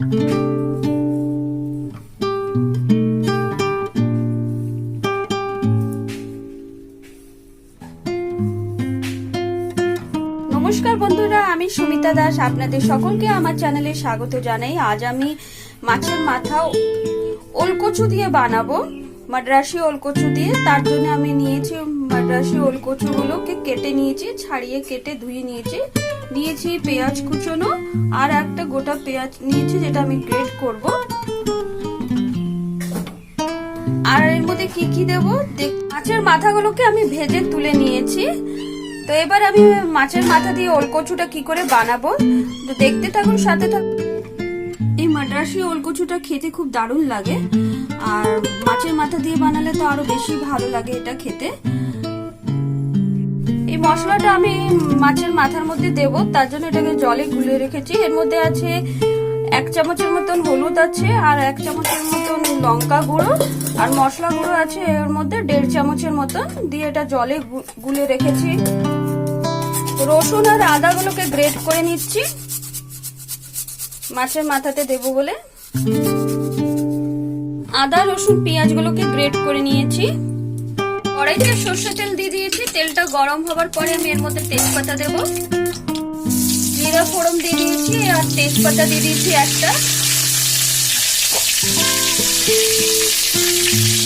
নমস্কার বন্ধুরা, আমি সুমিতা দাস। আপনাদের সকলকে আমার চ্যানেলে স্বাগত জানাই। আজ আমি মাছের মাথা ওলকচু দিয়ে বানাবো। মাদ্রাসি ওলকচু দিয়ে। তার জন্য আমি নিয়েছি মাদ্রাসি ওলকচুগুলোকে কেটে নিয়েছি, ছাড়িয়ে কেটে ধুয়ে নিয়েছি। নিয়েছি পেঁয়াজ কুচোনো আর একটা গোটা পেঁয়াজ নিয়েছি যেটা আমি গ্রেট করব। আর এর মধ্যে কি কি দেবো? মাছের মাথাগুলোকে আমি ভেজে তুলে নিয়েছি। তো এবার আমি মাছের মাথা দিয়ে ওলকচুটা কি করে বানাবো? তো দেখতে থাকুন, সাথে থাকুন। এই মাদ্রাসি ওলকচুটা খেতে খুব দারুণ লাগে। আর মাছের মাথা দিয়ে বানালে তো আরও বেশি ভালো লাগে এটা খেতে। মশলাটা আমি মাছের মাথার মধ্যে দেব। তার জন্য এটাকে জলে গুলে রেখেছি। এর মধ্যে আছে এক চামচের মতন হলুদ আছে আর এক চামচের মতন লঙ্কা গুঁড়ো। আর মশলা গুঁড়ো আছে এর মধ্যে দেড় চামচের মতন। দিয়ে এটা জলে গুলে রেখেছি। রসুন আর আদাগুলোকে গ্রেট করে নিচ্ছি। মাছের মাথাতে দেব বলে। আদা, রসুন, পেঁয়াজগুলোকে গ্রেট করে নিয়েছি। কড়াইতে সর্ষে তেল দিয়ে দিয়েছি, তেলটা গরম হবার পরে আমি এর মধ্যে তেজপাতা দেব। জিরা ফোড়ন দিয়ে দিয়েছি আর তেজপাতা দিয়ে দিয়েছি একটা।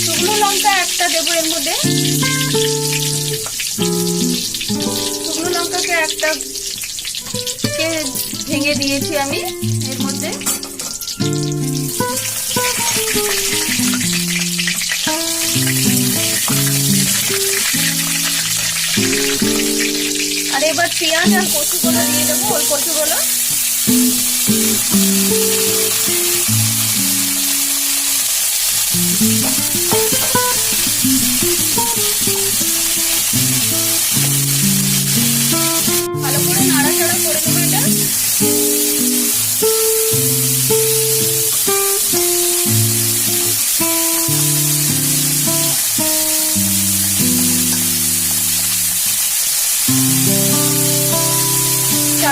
শুকনো লঙ্কা একটা দেবো এর মধ্যে। শুকনো লঙ্কাকে একটা ভেঙে দিয়েছি আমি। এর আর এবার পেঁয়াজ আর কচুগুলো দিয়ে দেবো ওই কচুগুলো। ভালো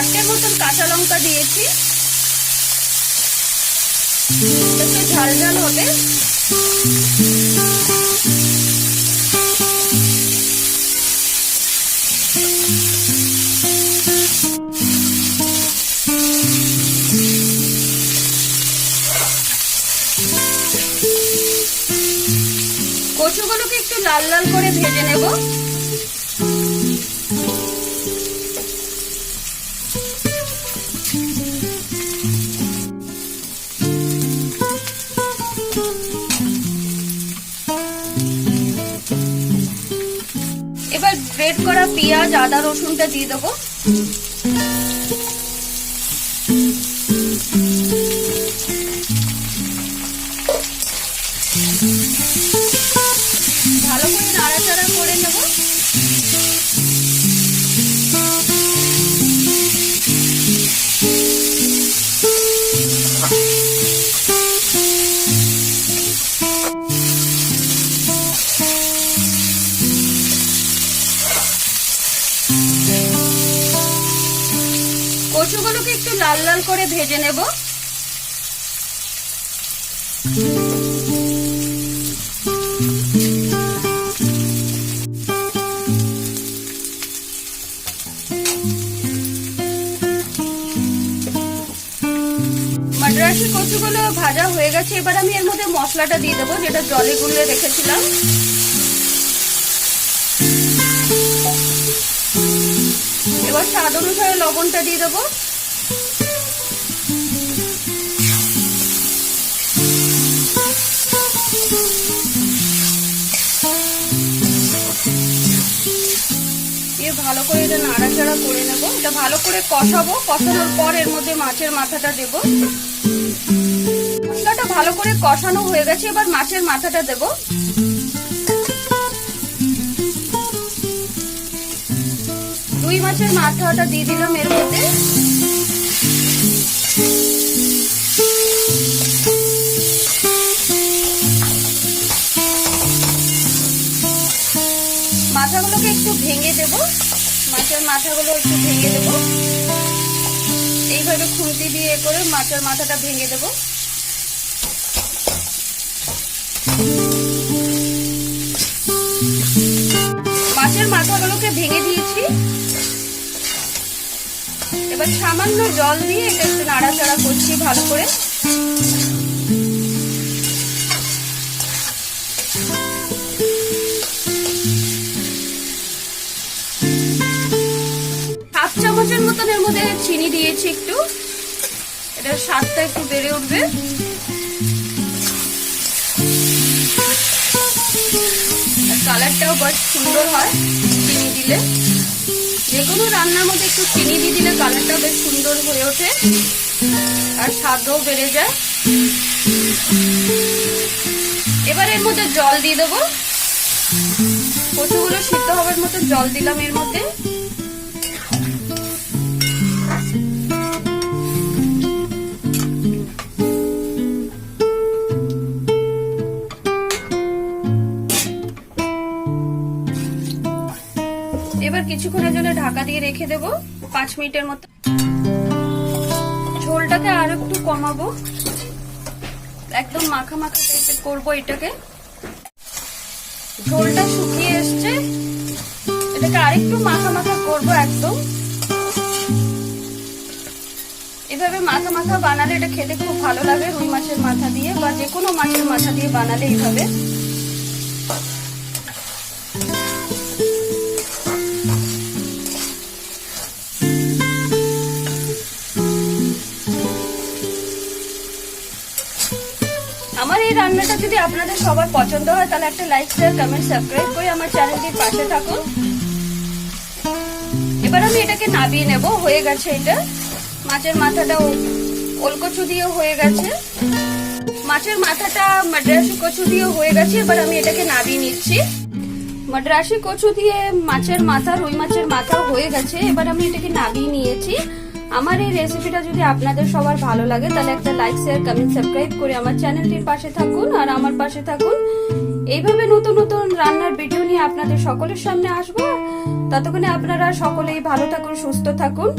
চারটের মতন কাঁচা লঙ্কা দিয়েছি। একটু ঝাল ঝাল হবে। কচুগুলোকে একটু লাল লাল করে ভেজে নেব। গ্রেট করা পেঁয়াজ আদা রসুনটা দিয়ে দেবো। কচুগুলোকে একটু লাল লাল করে ভেজে নেব। মাদ্রাসি কচুগুলো ভাজা হয়ে গেছে। এবার আমি এর মধ্যে মশলাটা দিয়ে দেবো, যেটা জলে গুলে রেখেছিলাম। এবার স্বাদ অনুসারে লবণটা দিয়ে দেবো। ভালো করে এটা নাড়াচাড়া করে নেব। এটা ভালো করে কষাবো। কষানোর পর এর মধ্যে মাছের মাথাটা দেব। মশলাটা ভালো করে কষানো হয়ে গেছে, এবার মাছের মাথাটা দেব। দুই মাছের মাথাটা দিয়ে দিলাম এর মধ্যে। মাথাগুলোকে একটু ভেঙে দেব। মাছের মাথাগুলো একটু ভেঙে দেব। এইভাবে খুন্তি দিয়ে করে মাছের মাথাটা ভেঙে দেব। এবার সামান্য জল দিয়ে এটা একটু নাড়াচাড়া করছি ভালো করে। হাফ চামচের মতন এর মধ্যে চিনি দিয়েছি একটু। এটার স্বাদটা একটু বেড়ে উঠবে। কালারটাও বেশ সুন্দর হয় চিনি দিলে। যে কোনো রান্নার মধ্যে একটু চিনি দিয়ে দিলে কালারটা বেশ সুন্দর হয়ে ওঠে। আর স্বাদও বেড়ে যায়। এবার এর মধ্যে জল দিয়ে দেবো। কচুগুলো সিদ্ধ হওয়ার মতো জল দিলাম এর মধ্যে। এবার কিছুক্ষণের জন্য ঢাকা দিয়ে রেখে দেব পাঁচ মিনিটের মতো। ঝোলটাকে আর একটু কমাবো। একদম মাখা মাখা টাইপের করব এটাকে। ঝোলটা শুকিয়ে এসছে। এটাকে আরেকটু মাখা মাখা করব একদম। এভাবে মাখা মাথা বানালে এটা খেতে খুব ভালো লাগে রুই মাছের মাথা দিয়ে বা যে কোনো মাছের মাথা দিয়ে বানালে এইভাবে। রান্নাটা যদি আপনাদের সবার পছন্দ হয়, তাহলে একটা লাইক শেয়ার কমেন্ট সাবস্ক্রাইব করে আমার চ্যানেলটির পাশে থাকুন। এবার আমি এটাকে নাবিয়ে নেব, হয়ে গেছে এটা। মাছের মাথাটা ওলকচু দিয়ে হয়ে গেছে। মাছের মাথাটা মাদ্রাসি কচু দিয়ে হয়ে গেছে, এবার আমি এটাকে নাবিয়ে নিচ্ছি। মাদ্রাসি কচু দিয়ে মাছের মাথা, রুই মাছের মাথা হয়ে গেছে, এবার আমি এটাকে নাবিয়ে নিয়েছি। আমার এই রেসিপিটা যদি আপনাদের সবার ভালো লাগে, তাহলে একটা লাইক শেয়ার কমেন্ট সাবস্ক্রাইব করে আমার চ্যানেলটির পাশে থাকুন আর আমার পাশে থাকুন। এইভাবে নতুন নতুন রান্নার ভিডিও নিয়ে আপনাদের সকলের সামনে আসব। ততক্ষণে আপনারা সকলেই ভালো থাকুন, সুস্থ থাকুন।